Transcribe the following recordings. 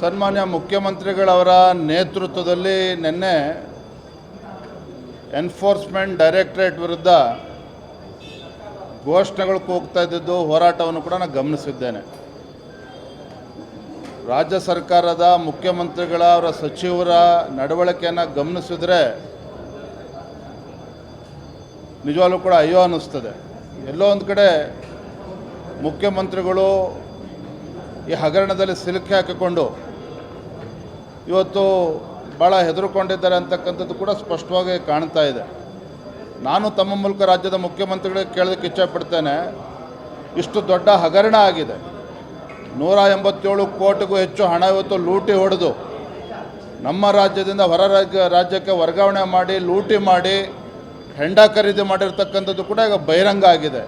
ಸನ್ಮಾನ್ಯ ಮುಖ್ಯಮಂತ್ರಿಗಳವರ ನೇತೃತ್ವದಲ್ಲಿ ನಿನ್ನೆ ಎನ್ಫೋರ್ಸ್ಮೆಂಟ್ ಡೈರೆಕ್ಟರೇಟ್ ವಿರುದ್ಧ ಘೋಷಣೆಗಳು ಕೂಗ್ತಾ ಇದ್ದಿದ್ದು ಹೋರಾಟವನ್ನು ಕೂಡ ನಾನು ಗಮನಿಸಿದ್ದೇನೆ. ರಾಜ್ಯ ಸರ್ಕಾರದ ಮುಖ್ಯಮಂತ್ರಿಗಳ ಅವರ ಸಚಿವರ ನಡವಳಿಕೆಯನ್ನು ಗಮನಿಸಿದ್ರೆ ನಿಜವಾಗ್ಲೂ ಕೂಡ ಅಯ್ಯೋ ಅನ್ನಿಸ್ತದೆ. ಎಲ್ಲೋ ಒಂದು ಕಡೆ ಮುಖ್ಯಮಂತ್ರಿಗಳು ಈ ಹಗರಣದಲ್ಲಿ ಸಿಲುಕಿ ಹಾಕಿಕೊಂಡು ಇವತ್ತು ಭಾಳ ಹೆದರುಕೊಂಡಿದ್ದಾರೆ ಅಂತಕ್ಕಂಥದ್ದು ಕೂಡ ಸ್ಪಷ್ಟವಾಗಿ ಕಾಣ್ತಾ ಇದೆ. ನಾನು ತಮ್ಮ ಮೂಲಕ ರಾಜ್ಯದ ಮುಖ್ಯಮಂತ್ರಿಗಳಿಗೆ ಕೇಳೋದಕ್ಕೆ ಇಚ್ಛೆಪಡ್ತೇನೆ ಇಷ್ಟು ದೊಡ್ಡ ಹಗರಣ ಆಗಿದೆ. ನೂರ ಎಂಬತ್ತೇಳು ಕೋಟಿಗೂ ಹೆಚ್ಚು ಹಣ ಇವತ್ತು ಲೂಟಿ ಹೊಡೆದು ನಮ್ಮ ರಾಜ್ಯದಿಂದ ಹೊರ ರಾಜ್ಯ, ರಾಜ್ಯಕ್ಕೆ ವರ್ಗಾವಣೆ ಮಾಡಿ, ಲೂಟಿ ಮಾಡಿ, ಹೆಂಡ ಖರೀದಿ ಮಾಡಿರ್ತಕ್ಕಂಥದ್ದು ಕೂಡ ಈಗ ಬಹಿರಂಗ ಆಗಿದೆ.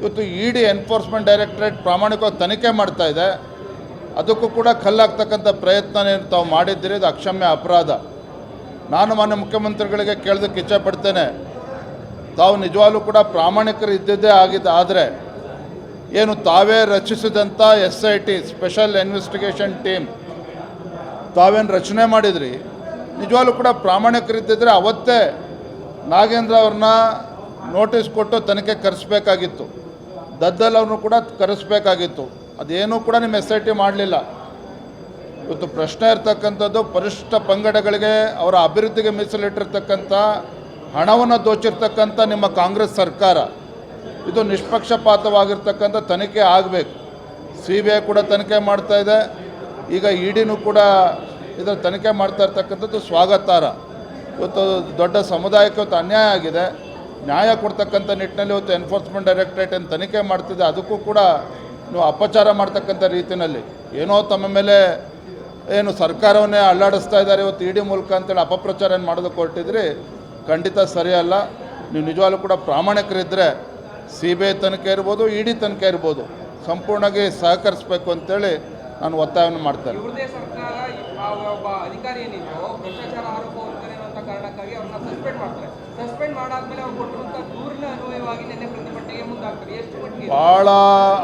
ಇವತ್ತು ಇ ಡಿ ಎನ್ಫೋರ್ಸ್ಮೆಂಟ್ ಡೈರೆಕ್ಟರೇಟ್ ಪ್ರಾಮಾಣಿಕವಾಗಿ ತನಿಖೆ ಮಾಡ್ತಾ ಇದೆ. ಅದಕ್ಕೂ ಕೂಡ ಕಲ್ಲಾಗ್ತಕ್ಕಂಥ ಪ್ರಯತ್ನ ತಾವು ಮಾಡಿದ್ದೀರಿ. ಇದು ಅಕ್ಷಮ್ಯ ಅಪರಾಧ. ನಾನು ಮಾನ್ಯ ಮುಖ್ಯಮಂತ್ರಿಗಳಿಗೆ ಕೇಳೋದಕ್ಕೆ ಇಚ್ಛೆಪಡ್ತೇನೆ ತಾವು ನಿಜವಾಗ್ಲೂ ಕೂಡ ಪ್ರಾಮಾಣಿಕರು ಇದ್ದಿದ್ದೇ ಆಗಿದೆ. ಆದರೆ ಏನು ತಾವೇ ರಚಿಸಿದಂಥ S I T special investigation team ತಾವೇನು ರಚನೆ ಮಾಡಿದ್ರಿ? ನಿಜವಾಗ್ಲೂ ಕೂಡ ಪ್ರಾಮಾಣಿಕರಿದ್ದಿದ್ರೆ ಅವತ್ತೇ ನಾಗೇಂದ್ರ ಅವ್ರನ್ನ ನೋಟಿಸ್ ಕೊಟ್ಟು ತನಿಖೆ ಕರೆಸ್ಬೇಕಾಗಿತ್ತು. ದದ್ದಲ್ ಕೂಡ ಕರೆಸ್ಬೇಕಾಗಿತ್ತು. ಅದೇನೂ ಕೂಡ ನಿಮ್ಮ ಎಸ್ ಐ ಟಿ ಮಾಡಲಿಲ್ಲ. ಇವತ್ತು ಪ್ರಶ್ನೆ ಇರ್ತಕ್ಕಂಥದ್ದು ಪರಿಷ್ಠ ಪಂಗಡಗಳಿಗೆ ಅವರ ಅಭಿವೃದ್ಧಿಗೆ ಮೀಸಲಿಟ್ಟಿರ್ತಕ್ಕಂಥ ಹಣವನ್ನು ದೋಚಿರ್ತಕ್ಕಂಥ ನಿಮ್ಮ ಕಾಂಗ್ರೆಸ್ ಸರ್ಕಾರ. ಇದು ನಿಷ್ಪಕ್ಷಪಾತವಾಗಿರ್ತಕ್ಕಂಥ ತನಿಖೆ ಆಗಬೇಕು. ಸಿ ಬಿ ಐ ಕೂಡ ತನಿಖೆ ಮಾಡ್ತಾ ಇದೆ. ಈಗ ಇ ಡಿನೂ ಕೂಡ ಇದರ ತನಿಖೆ ಮಾಡ್ತಾ ಇರ್ತಕ್ಕಂಥದ್ದು ಸ್ವಾಗತಾರ್ಹ. ಇವತ್ತು ದೊಡ್ಡ ಸಮುದಾಯಕ್ಕೆ ಇವತ್ತು ಅನ್ಯಾಯ ಆಗಿದೆ. ನ್ಯಾಯ ಕೊಡ್ತಕ್ಕಂಥ ನಿಟ್ಟಿನಲ್ಲಿ ಇವತ್ತು ಎನ್ಫೋರ್ಸ್ಮೆಂಟ್ ಡೈರೆಕ್ಟ್ರೇಟ್ ಏನು ತನಿಖೆ ಮಾಡ್ತಿದೆ, ಅದಕ್ಕೂ ಕೂಡ ನೀವು ಅಪಚಾರ ಮಾಡ್ತಕ್ಕಂಥ ರೀತಿಯಲ್ಲಿ ಏನೋ ತಮ್ಮ ಮೇಲೆ ಏನು ಸರ್ಕಾರವನ್ನೇ ಅಲ್ಲಾಡಿಸ್ತಾ ಇದ್ದಾರೆ, ಇವತ್ತು ಇ ಡಿ ಮೂಲಕ ಅಂತೇಳಿ ಅಪಪ್ರಚಾರ ಏನು ಮಾಡೋದು ಕೊಟ್ಟಿದ್ರಿ ಖಂಡಿತ ಸರಿಯಲ್ಲ. ನೀವು ನಿಜವಾಗ್ಲೂ ಕೂಡ ಪ್ರಾಮಾಣಿಕರಿದ್ದರೆ ಸಿ ಬಿ ಐ ತನಿಖೆ ಇರ್ಬೋದು ಇ ಡಿ ತನಿಖೆ ಇರ್ಬೋದು, ಸಂಪೂರ್ಣವಾಗಿ ಸಹಕರಿಸಬೇಕು ಅಂತೇಳಿ ನಾನು ಒತ್ತಾಯವನ್ನು ಮಾಡ್ತೇನೆ ಭಾಳ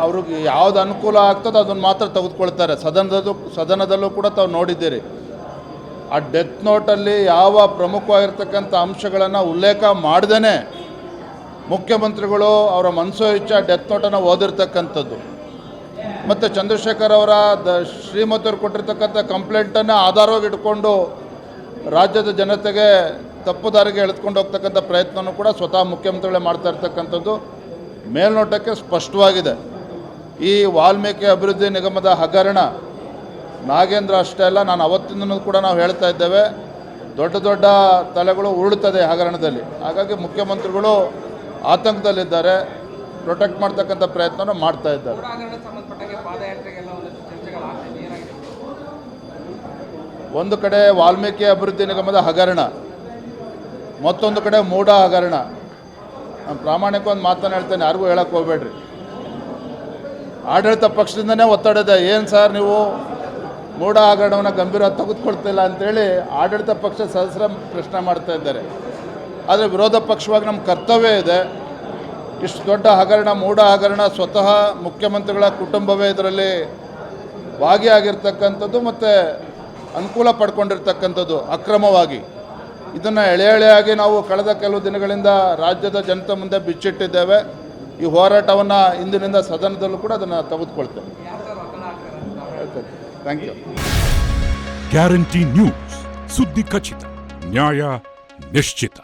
ಅವ್ರಿಗೆ ಯಾವ್ದು ಅನುಕೂಲ ಆಗ್ತದೋ ಅದನ್ನು ಮಾತ್ರ ತೆಗೆದುಕೊಳ್ತಾರೆ. ಸದನದಲ್ಲೂ ಸದನದಲ್ಲೂ ಕೂಡ ತಾವು ನೋಡಿದ್ದೀರಿ. ಆ ಡೆತ್ ನೋಟಲ್ಲಿ ಯಾವ ಪ್ರಮುಖವಾಗಿರ್ತಕ್ಕಂಥ ಅಂಶಗಳನ್ನು ಉಲ್ಲೇಖ ಮಾಡ್ದೇ ಮುಖ್ಯಮಂತ್ರಿಗಳು ಅವರ ಮನಸೋ ಇಚ್ಛ ಡೆತ್ ನೋಟನ್ನು ಓದಿರ್ತಕ್ಕಂಥದ್ದು. ಮತ್ತು ಚಂದ್ರಶೇಖರ್ ಅವರ ದ ಶ್ರೀಮಂತರು ಕೊಟ್ಟಿರ್ತಕ್ಕಂಥ ಕಂಪ್ಲೇಂಟನ್ನು ಆಧಾರವಾಗಿ ಇಟ್ಕೊಂಡು ರಾಜ್ಯದ ಜನತೆಗೆ ತಪ್ಪು ದಾರಿಗೆ ಎಳೆದುಕೊಂಡು ಹೋಗ್ತಕ್ಕಂಥ ಪ್ರಯತ್ನವೂ ಕೂಡ ಸ್ವತಃ ಮುಖ್ಯಮಂತ್ರಿಗಳೇ ಮಾಡ್ತಾ ಇರ್ತಕ್ಕಂಥದ್ದು ಮೇಲ್ನೋಟಕ್ಕೆ ಸ್ಪಷ್ಟವಾಗಿದೆ. ಈ ವಾಲ್ಮೀಕಿ ಅಭಿವೃದ್ಧಿ ನಿಗಮದ ಹಗರಣ ನಾಗೇಂದ್ರ ಅಷ್ಟೇ ಅಲ್ಲ, ನಾನು ಅವತ್ತಿಂದನೂ ಕೂಡ ನಾವು ಹೇಳ್ತಾ ಇದ್ದೇವೆ, ದೊಡ್ಡ ದೊಡ್ಡ ತಲೆಗಳು ಉರುಳುತ್ತದೆ ಹಗರಣದಲ್ಲಿ. ಹಾಗಾಗಿ ಮುಖ್ಯಮಂತ್ರಿಗಳು ಆತಂಕದಲ್ಲಿದ್ದಾರೆ. ಪ್ರೊಟೆಕ್ಟ್ ಮಾಡ್ತಕ್ಕಂಥ ಪ್ರಯತ್ನನ ಮಾಡ್ತಾ ಇದ್ದಾರೆ. ಒಂದು ಕಡೆ ವಾಲ್ಮೀಕಿ ಅಭಿವೃದ್ಧಿ ನಿಗಮದ ಹಗರಣ ಮತ್ತೊಂದು ಕಡೆ ಮೂಢ ಹಗರಣ. ನಾನು ಪ್ರಾಮಾಣಿಕ ಒಂದು ಮಾತನ್ನು ಹೇಳ್ತೇನೆ ಯಾರಿಗೂ ಹೇಳಕ್ಕೆ ಹೋಗ್ಬೇಡ್ರಿ. ಆಡಳಿತ ಪಕ್ಷದಿಂದನೇ ಒತ್ತಡ ಇದೆ. ಏನು ಸರ್ ನೀವು? ಮೂಢ ಹಗರಣವನ್ನು ಗಂಭೀರ ತೆಗೆದುಕೊಳ್ತಿಲ್ಲ ಅಂತೇಳಿ ಆಡಳಿತ ಪಕ್ಷ ಸದಸ್ಯರ ಪ್ರಶ್ನೆ ಮಾಡ್ತಾ ಇದ್ದಾರೆ. ಆದರೆ ವಿರೋಧ ಪಕ್ಷವಾಗಿ ನಮ್ಮ ಕರ್ತವ್ಯ ಇದೆ. ಇಷ್ಟು ದೊಡ್ಡ ಹಗರಣ, ಮೂಢ ಹಗರಣ ಸ್ವತಃ ಮುಖ್ಯಮಂತ್ರಿಗಳ ಕುಟುಂಬವೇ ಇದರಲ್ಲಿ ಭಾಗಿಯಾಗಿರ್ತಕ್ಕಂಥದ್ದು ಮತ್ತು ಅನುಕೂಲ ಪಡ್ಕೊಂಡಿರ್ತಕ್ಕಂಥದ್ದು ಅಕ್ರಮವಾಗಿ. ಇದನ್ನು ಎಳೆ ಎಳೆಯಾಗಿ ನಾವು ಕಳೆದ ಕೆಲವು ದಿನಗಳಿಂದ ರಾಜ್ಯದ ಜನತೆ ಮುಂದೆ ಬಿಚ್ಚಿಟ್ಟಿದ್ದೇವೆ. ಈ ಹೋರಾಟವನ್ನು ಇಂದಿನಿಂದ ಸದನದಲ್ಲೂ ಕೂಡ ಅದನ್ನು ತೆಗೆದುಕೊಳ್ತೇವೆ ಥ್ಯಾಂಕ್ ಯು ಗ್ಯಾರಂಟಿ ನ್ಯೂಸ್ ಸುದ್ದಿ ಖಚಿತ ನ್ಯಾಯ ನಿಶ್ಚಿತ